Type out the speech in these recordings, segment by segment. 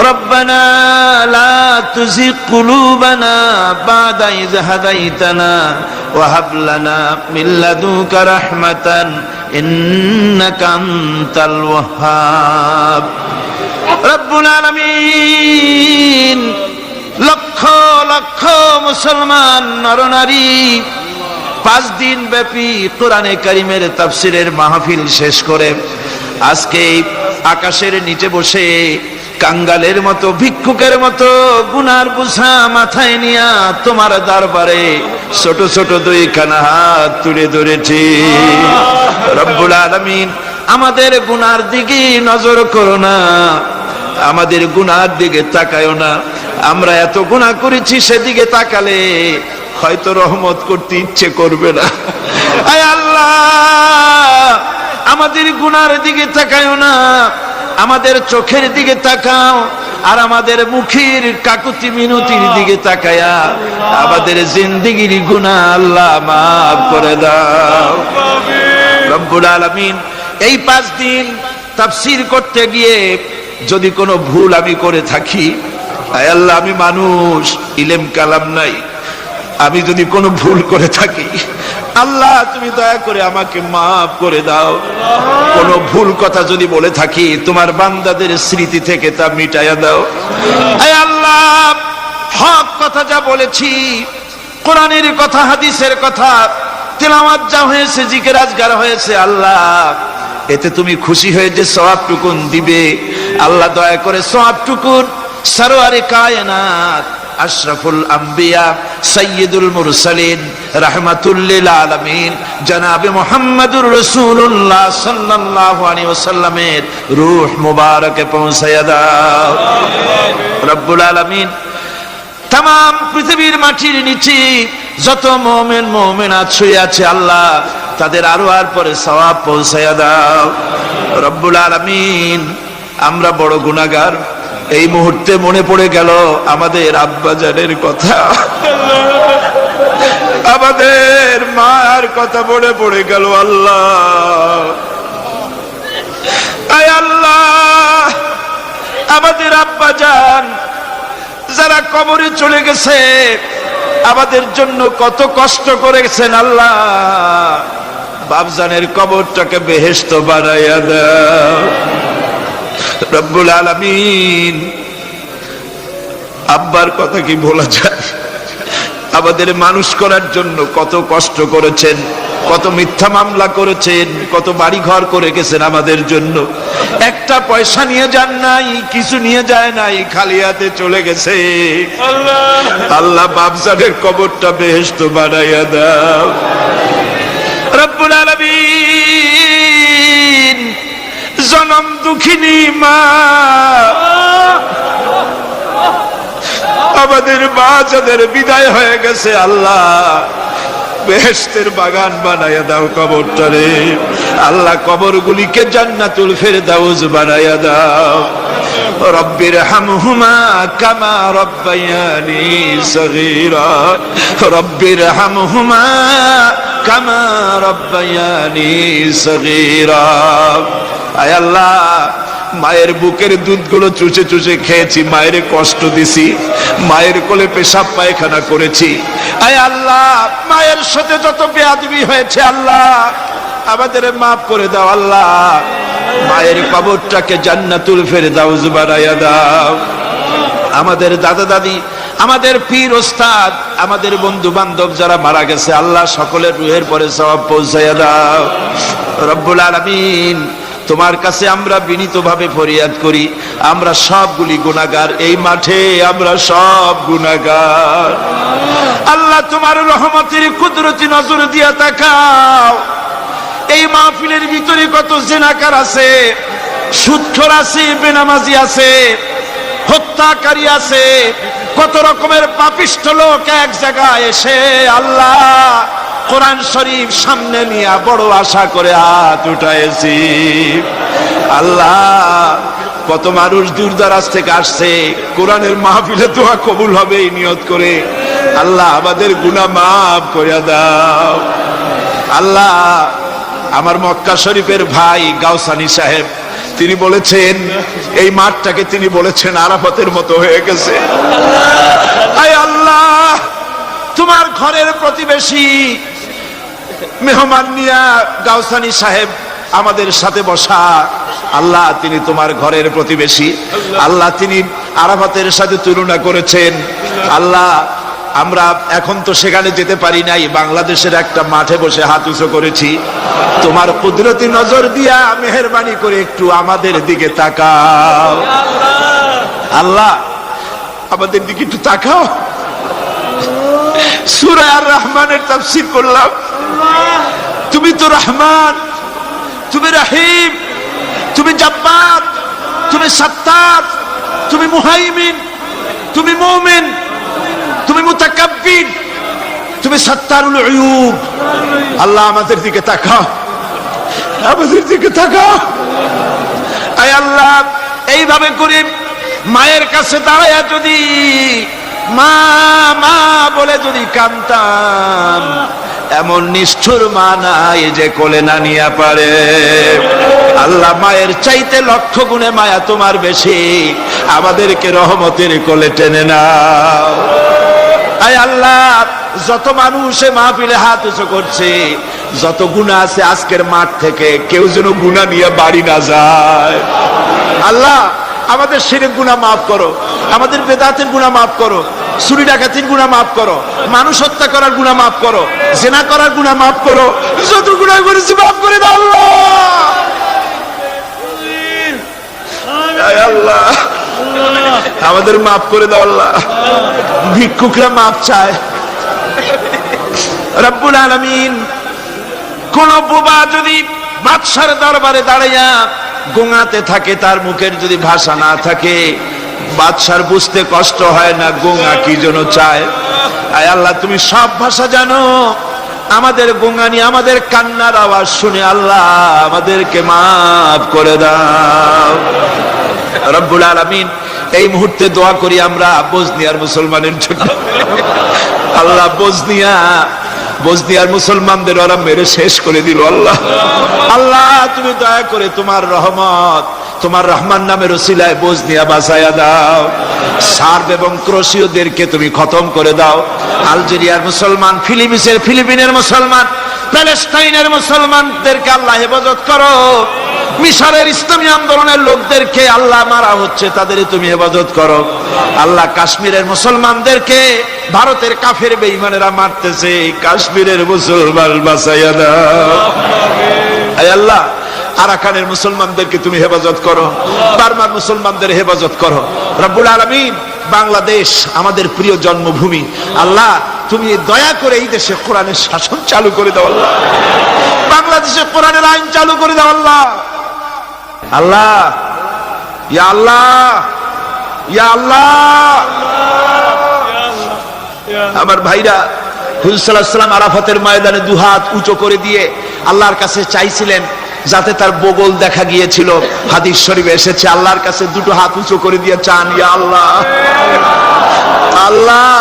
ربنا لا تزغ قلوبنا بعد إذ هديتنا وهب لنا من لدنك رحمة إنك أنت الوهاب রব্বুল আলামিন লক্ষ লক্ষ মুসলমান নরনারী পাঁচ দিন ব্যাপী কোরআনে কারিমের তাফসিরের মাহফিল শেষ করে আজকে এই আকাশের নিচে বসে কাঙ্গালের মতো ভিক্ষুকের মতো গুনার বুঝা মাথায় নিয়া তোমার দরবারে ছোট ছোট দুই খানা হাত তুলে ধরেছি। রব্বুল আলামিন আমাদের গুনার দিকে নজর করো না। আমাদের গুনার দিকে তাকায়ও না। আমরা এত গুণা করেছি সেদিকে তাকালে হয়তো রহমত করতে ইচ্ছে করবে না। আয় আল্লাহ আমাদের গুনার দিকে তাকায়ও না। আমাদের চোখের দিকে তাকাও আর আমাদের মুখের কাকুতি মিনতির দিকে তাকায়া আমাদের জিন্দিগির গুনাহ আল্লাহ মাফ করে দাও। রব্বুল আলামিন, এই পাঁচ দিন তাফসির করতে গিয়ে যদি কোনো ভুল আমি করে থাকি আল্লাহ, আমি মানুষ, ইলেম কালাম নাই। আমি যদি কোনো ভুল করে থাকি, আল্লাহ তুমি দয়া করে আমাকে মাফ করে দাও। কোন ভুল কথা যদি বলে থাকি, তোমার বান্দাদের স্মৃতি থেকে তা মিটাইয়া দাও। আল্লাহ, হক কথা যা বলেছি, কোরআনের কথা, হাদিসের কথা, তেলাওয়াত যা হয়েছে জিকে রাজগার হয়েছে, আল্লাহ, এতে তুমি খুশি হয়ে যে সওয়াবটুকুন দিবে। আল্লাহ দয়া করে সওয়াবটুকুন, সরোয়ারে কায়নাত আশরাফুল আম্বিয়া সৈয়দুল মুরসালিন, রাহমাতুল্লিল আলমিন। জনাবে মোহাম্মদুর রাসূলুল্লাহ সাল্লাল্লাহু আলাইহি ওয়াসাল্লামের রূহ মুবারকে পৌঁছায়া দাও। রব্বুল আলামিন তাম পৃথিবীর মাটির নিচে যত মোমেন মোমেন ছুঁয়ে আছে, আল্লাহ তাদের আরও আর পরে সওয়াব পৌঁছায়া দাও। রব্বুল আলামিন, আমরা বড় গুনাহগার। এই মুহূর্তে মনে পড়ে গেল আমাদের আব্বাজানের কথা। আমাদের মার কথা মনে পড়ে গেল, আল্লাহ। আল্লাহ, আমাদের আব্বাজান যারা কবরে চলে গেছে, আমাদের জন্য কত কষ্ট করেছেন, আল্লাহ। বাবজানের কবরটাকে বেহেস্ত বানাইয়া দাও। রব্বুল আলামিন। আব্বার কথা কি বলা যায়? আমাদের মানুষ করার জন্য কত কষ্ট করেছেন কত মিথ্যা মামলা করেছেন কত বাড়ি ঘর করে গেছেন আমাদের জন্য। একটা পয়সা নিয়ে যান নাই কিছু নিয়ে যায় নাই খালি হাতে চলে গেছে। আল্লাহ। বাবজানের কবরটা বেহেস্ত বানাইয়া দাও। জনম দুঃখিনী মা। আমাদের মা যাদের বিদায় হয়ে গেছে, আল্লাহ বেহেস্তের বাগান বানাইয়া দাও কবরটারে। আল্লাহ কবরগুলিকে জান্নাতুল ফেরদাউস বানাইয়া দাও। রব্বির হামহুমা কামা রব্বায়ানি সগীরা। রব্বির হামহুমা কামা রব্বায়ানি সগীরা। আয় আল্লাহ, মায়ের বুকের দুধগুলো চুষে চুষে খেয়েছি, মায়ের কষ্ট দিছি, মায়ের কোলে পেশাব পায়খানা করেছি। আয় আল্লাহ, মায়ের সাথে যত বেয়াদবি হয়েছে আল্লাহ, আমাদের মাফ করে দাও আল্লাহ। মায়ের কবরটাকে জান্নাতুল ফেরে দাও বানাইয়া দাও। আমাদের দাদা দাদি, আমাদের পীর ওস্তাদ, আমাদের বন্ধু বান্ধব যারা মারা গেছে, আল্লাহ সকলের রুহের পরে সব পৌঁছাইয়া দাও। রব্বুল আলামিন তোমার কাছে আমরা বিনীতভাবে ফরিয়াদ করি, আমরা সবগুলি গুণাগার এই মাঠে আমরা সব গুণাগার আল্লাহ তোমার রহমতের কুদরতি নজর দিয়া তাকাও। এই মাহফিলের ভিতরে কত জেনাকার আছে, সুৎখর আছে, বেনামাজি আছে, হত্যাকারী আছে, কত রকমের পাপিষ্ঠ লোক এক জায়গায় এসে আল্লাহ কোরআন শরীফ সামনে নিয়ে বড় আশা করে হাত উঠাইছি। আল্লাহ, কত মানুষ দূর দারাজ থেকে আসছে, কোরআনের মাহফিলে দোয়া কবুল হবে এই নিয়ত করে। আল্লাহ, আমাদের গুনাহ মাফ করে দাও। আল্লাহ, আমার মক্কা শরীফের ভাই গাউসানি সাহেব, তিনি বলেছেন, এই মাঠটাকে তিনি বলেছেন আরাফতের মতো হয়ে গেছে। আল্লাহ, তোমার ঘরের প্রতিবেশী মেহমান নিয়া গাউসানি সাহেব আমাদের সাথে বসা। আল্লাহ তিনি তোমার ঘরের প্রতিবেশী। আল্লাহ তিনি আরাফাতের সাথে তুলনা করেছেন। আল্লাহ, আমরা এখন তো সেখানে যেতে পারি নাই, বাংলাদেশের একটা মাঠে বসে হাত উঁচু করেছি। তোমার কুদরতি নজর দিয়া মেহরবানি করে একটু আমাদের দিকে তাকাও। আল্লাহ, আমাদের দিকে একটু তাকাও। সুরা আর রহমানের তাফসীর করলাম তুমি তো রহমান। তুমি রহিম। তুমি জব্বার। তুমি সত্তার। তুমি মুহাইমিন। তুমি মুমিন। তুমি মুতাকাব্বির। তুমি সত্তারুল আল্লাহ আমাদের দিকে তাকাও। আমাদের দিকে তাকাও। আয় আল্লাহ, এইভাবে করে মায়ের কাছে দাঁড়ায় যদি মা মা বলে যদি কান্তাম এমন নিষ্ঠুর মা নাই যে কোলে না নিয়ে পারে। আল্লাহ মায়ের চাইতে লক্ষ গুণে মায়া তোমার বেশি। আমাদেরকে রহমতের কোলে টেনে নাও। আয় আল্লাহ, যত মানুষ মাহফিলে হাত উঁচু করছে, যত গুণা আছে আজকের মাঠ থেকে, কেউ যেন গুণা নিয়ে বাড়ি না যায়। আল্লাহ, আমাদের শিরের গুণা মাফ করো, আমাদের বেদাতের গুণা মাফ করো চুরি ডাকাতির গুণা মাফ করো। মানুষ হত্যা করার গুণা মাফ করো। জেনা করার গুণা মাফ করো। যত গুণা করেছি মাফ করে দাও আল্লাহ। আমাদের মাফ করে দাও আল্লাহ। ভিক্ষুকরা মাফ চায়। রব্বুল আলামিন, কোন বোবা যদি বাদশার দরবারে দাঁড়াইয়া গোঙাতে থাকে, তার মুখের যদি ভাষা না থাকে বাদশার বুঝতে কষ্ট হয় না, গোঙা কি জন্য চায়? আয় আল্লাহ, তুমি সব ভাষা জানো। আমাদের গোঙানি, আমাদের কান্নার আওয়াজ শুনে আল্লাহ আমাদেরকে মাফ করে দাও। রব্বুল আলামিন, এই মুহূর্তে দোয়া করি আমরা বজনিয়ার মুসলমানের জন্য। আল্লাহ বজনিয়া, বজনিয়ার মুসলমানদের ওরা মেরে শেষ করে দিল আল্লাহ। আল্লাহ, তুমি দয়া করে তোমার রহমত তোমার রহমান নামের ওসিলায় বজনিয়া বাসায়া দাও। সার্ব এবং ক্রোশীয়দেরকে তুমি খতম করে দাও। আলজেরিয়ার মুসলমান ফিলিপিন্সের ফিলিপিনের মুসলমান প্যালেস্টাইনের মুসলমানদেরকে আল্লাহ হেফাজত করো। মিশরের ইসলামী আন্দোলনের লোকদেরকে আল্লাহ মারা হচ্ছে তাদের তুমি হেফাজত করো। আল্লাহ কাশ্মীরের মুসলমানদেরকে ভারতের কাফের বেইমানেরা মারতেছে কাশ্মীরের মুসলমান বাঁচাইয়া দাও। আল্লাহ আরাকানের মুসলমানদেরকে তুমি হেফাজত করো, বার্মার মুসলমানদের হেফাজত করো। রব্বুল আলমিন বাংলাদেশ, আমাদের প্রিয় জন্মভূমি, আল্লাহ তুমি দয়া করে এই দেশে কোরআনের শাসন চালু করে দাও, আল্লাহ। বাংলাদেশে কোরআনের আইন চালু করে দাও, আল্লাহ। আল্লাহ, ইয়া আল্লাহ ইয়া আল্লাহ। আমার ভাইরা হুজুরাম আরাফাতের ময়দানে দুহাত উঁচু করে দিয়ে আল্লাহর কাছে চাইছিলেন যাতে তার বগল দেখা গিয়েছিল। হাদিস শরীফে এসেছে, আল্লাহর কাছে দুটো হাত উঁচু করে দিয়ে চান আল্লাহ আল্লাহ।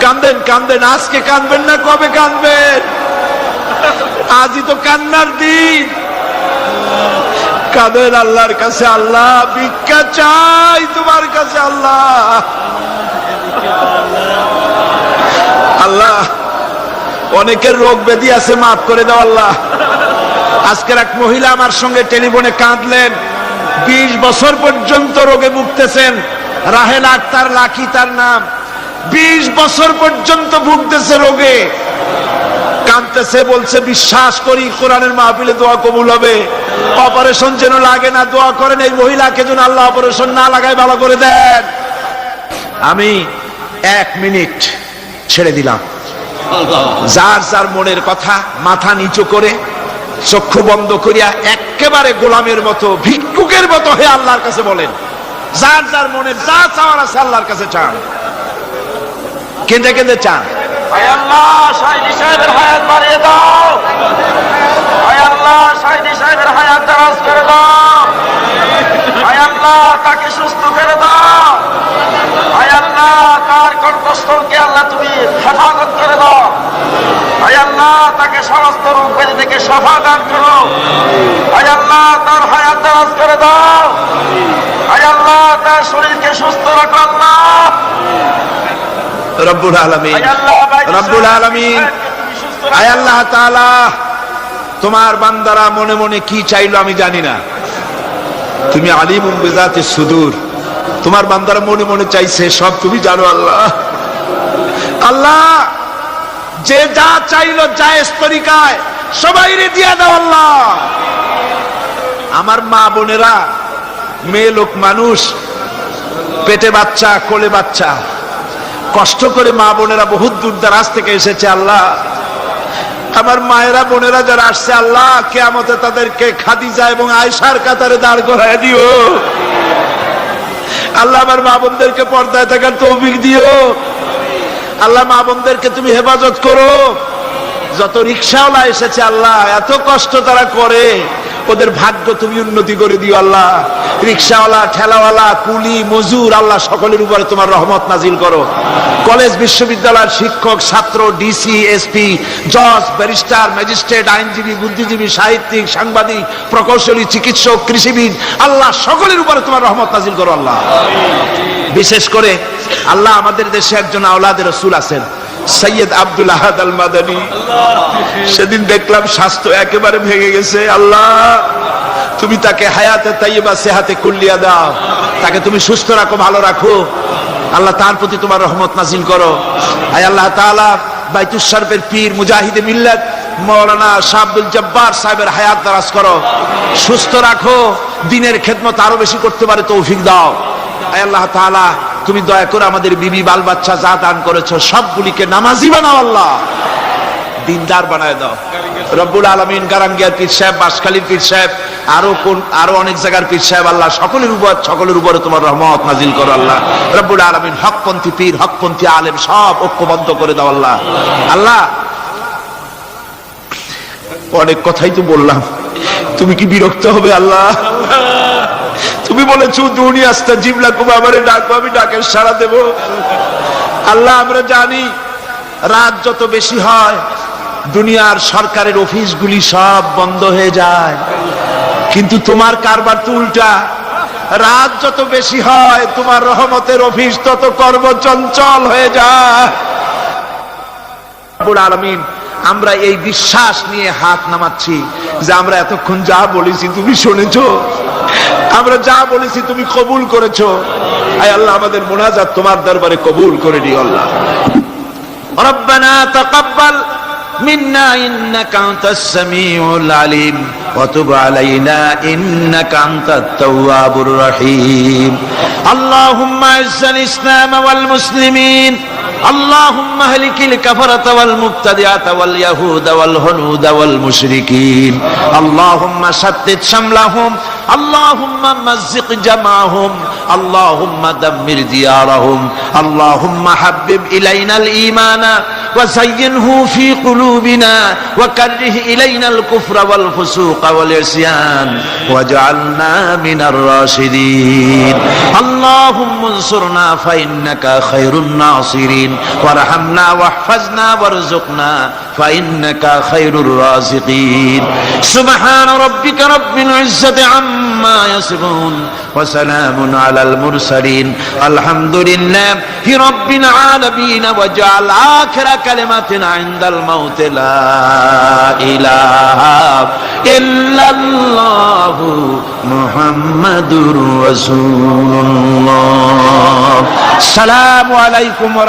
কান্দেন কান্দেন, আজকে কানবেন না, কবে কানবেন? আজই তো কান্নার দিন। কাদের আল্লাহর কাছে, আল্লাহ, ভিক্ষা চাই তোমার কাছে, আল্লাহ। আল্লাহ অনেকের রোগ ব্যাধি আছে, মাফ করে দাও আল্লাহ। আজকের এক মহিলা আমার সঙ্গে টেলিফোনে কাঁদলেন। বিশ বছর পর্যন্ত রোগে ভুগতেছেন। রাহেল আক্তার, লাকি তার নাম। বিশ বছর পর্যন্ত ভুগতেছে রোগে। কাঁদতেছে, বলছে, বিশ্বাস করি, কোরআনের মাহফিলে দোয়া কবুল হবে। অপারেশন যেন লাগে না, দোয়া করেন এই মহিলাকে যেন আল্লাহ অপারেশন না লাগায়, ভালো করে দেন। আমি এক মিনিট ছেড়ে দিলাম। যার যার মনের কথা মাথা নিচু করে চক্ষু বন্ধ করিয়া একেবারে গোলামের মতো ভিক্ষুকের মতো হয়ে আল্লাহর কাছে বলেন। যার যার মনে যা চাওয়ার আছে আল্লাহর কাছে চান। কেঁদে কেঁদে চান। দাও। আল্লাহ তাকে সুস্থ করে দাও। আয় আল্লাহ তার কণ্ঠস্থলকে আল্লাহ তুমি হেফাজত করে দাও। আয় আল্লাহ তাকে সমস্ত রোগ ব্যাধি থেকে সফা দান করো। আয় আল্লাহ তার হায়াত দারাজ করে দাও। আয় আল্লাহ তার শরীরকে সুস্থ রাখো আল্লাহ। রব্বুল আলমিন রব্বুল আলমিন। আয় আল্লাহ তাআলা তোমার বান্দারা মনে মনে কি চাইলো আমি জানি না। তুমি আলিম বেজাতে সুদূর। তোমার বান্দারা মনে মনে চাইছে, সব তুমি জানো আল্লাহ। আল্লাহ, যে যা চাইলো জায়েজ তরিকায় সবাই রে দিয়া দাও আল্লাহ। আমার মা বোনেরা, মেয়ে লোক মানুষ, পেটে বাচ্চা, কোলে বাচ্চা, কষ্ট করে মা বোনেরা বহুত দূর দারাজ থেকে এসেছে আল্লাহ। আমার মায়েরা, বোনেরা যারা আসছে, আল্লাহ কেয়ামতে তাদেরকে খাদিজা এবং আয়সার কাতারে দাঁড় করায় দিও। আল্লাহ আমার মা বোনদেরকে পর্দায় থাকার তৌফিক দিও। আল্লাহ মা বোনদেরকে তুমি হেফাজত করো। যত রিক্সাওয়ালা এসেছে, আল্লাহ, এত কষ্ট তারা করে। ওদের ভাগ্য তুমি উন্নতি করে দিও আল্লাহ। রিক্সাওয়ালা, ঠেলাওয়ালা, কুলি, মজুর, আল্লাহ সকলের উপরে তোমার রহমত নাজিল করো। কলেজ, বিশ্ববিদ্যালয়ের শিক্ষক, ছাত্র, ডিসি, এসপি, জজ, ব্যারিস্টার, ম্যাজিস্ট্রেট, আইনজীবী, বুদ্ধিজীবী, সাহিত্যিক, সাংবাদিক, প্রকৌশলী, চিকিৎসক, কৃষিবিদ, আল্লাহ সকলের উপরে তোমার রহমত নাজিল করো আল্লাহ। বিশেষ করে আল্লাহ আমাদের দেশে একজন আওলাদের রসুল আছেন। সৈয়দ আব্দুল আহাদ আল মাদানী সেদিন দেখলাম স্বাস্থ্য একেবারে ভেঙে গেছে। আল্লাহ তুমি তাকে হায়াতে তাইবা সেহাতে কুল্লিয়া দাও। তাকে তুমি সুস্থ রাখো ভালো রাখো। আল্লাহ তার প্রতি তোমার রহমত নাজিল করো। আয় আল্লাহ তাআলা বাইতুল শরফের পীর মুজাহিদে মিল্লাত মৌলানা শাহ আব্দুল জব্বার সাহেবের হায়াত দারাজ করো। সুস্থ রাখো দিনের খেদমত আরও বেশি করতে পারে তৌফিক দাও। আল্লাহ তাআলা, তুমি দয়া করে আমাদের বিবি বাল বাচ্চা যা দান করেছ, সবগুলিকে নামাজি বানাও আল্লাহ। দিনদার বানায় দাও। রব্বুল আলমিন গারাঙ্গিয়ার পীর সাহেব বাসখালীর পীর সাহেব, আরও কোন, আরও অনেক জায়গার পীর সাহেব, আল্লাহ, সকলের উপর, সকলের উপরে তোমার রহমত নাজিল করো আল্লাহ। রব্বুল আলমিন হকপন্থী পীর, হকপন্থী আলেম সব ঐক্যবদ্ধ করে দাও আল্লাহ। আল্লাহ, অনেক কথাই তো বললাম। তুমি কি বিরক্ত হবে আল্লাহ? তুমি বলেছ দুনি আস্তা জিবলা কুবা আমারে ডাকবো আমি ডাকের সারা দেব। আল্লাহ, আমরা জানি, রাত যত বেশি হয়, দুনিয়ার সরকারের অফিসগুলি সব বন্ধ হয়ে যায়। কিন্তু তোমার কারবার তো উল্টা। রাত যত বেশি হয়, তোমার রহমতের অফিস তত কর্মচঞ্চল হয়ে যায়। আলামিন আমরা এই বিশ্বাস নিয়ে হাত নামাচ্ছি যে আমরা এতক্ষণ যা বলেছি তুমি শুনেছো আমরা যা বলেছি তুমি কবুল করেছো আয় আল্লাহ আমাদের মোনাজাত তোমার দরবারে কবুল করে দিও আল্লাহ ربنا تقبل منا إنك أنت السميع العليم وتب علينا إنك أنت التواب الرحيم اللهم أعز الإسلام والمسلمين اللهم اهلك الكفرة والمبتدعة واليهود والهنود والمشركين. اللهم شتت شملهم. اللهم مزق جمعهم. اللهم دمر ديارهم. اللهم حبب إلينا الإيمان. وزينه في قلوبنا وكره إلينا الكفر والفسوق والعصيان واجعلنا من الراشدين. اللهم انصرنا فإنك خير الناصرين. وارحمنا واحفظنا وارزقنا فإنك خير الرازقين. سبحان ربك رب العزة عما يصفون وسلام على المرسلين. الحمد لله رب العالمين. واجعل آخر কালিমাতিন আইন্দাল মাউতে লা ইলাহা ইল্লাল্লাহু মুহাম্মাদুর রাসূলুল্লাহ। সালামু আলাইকুম ওয়া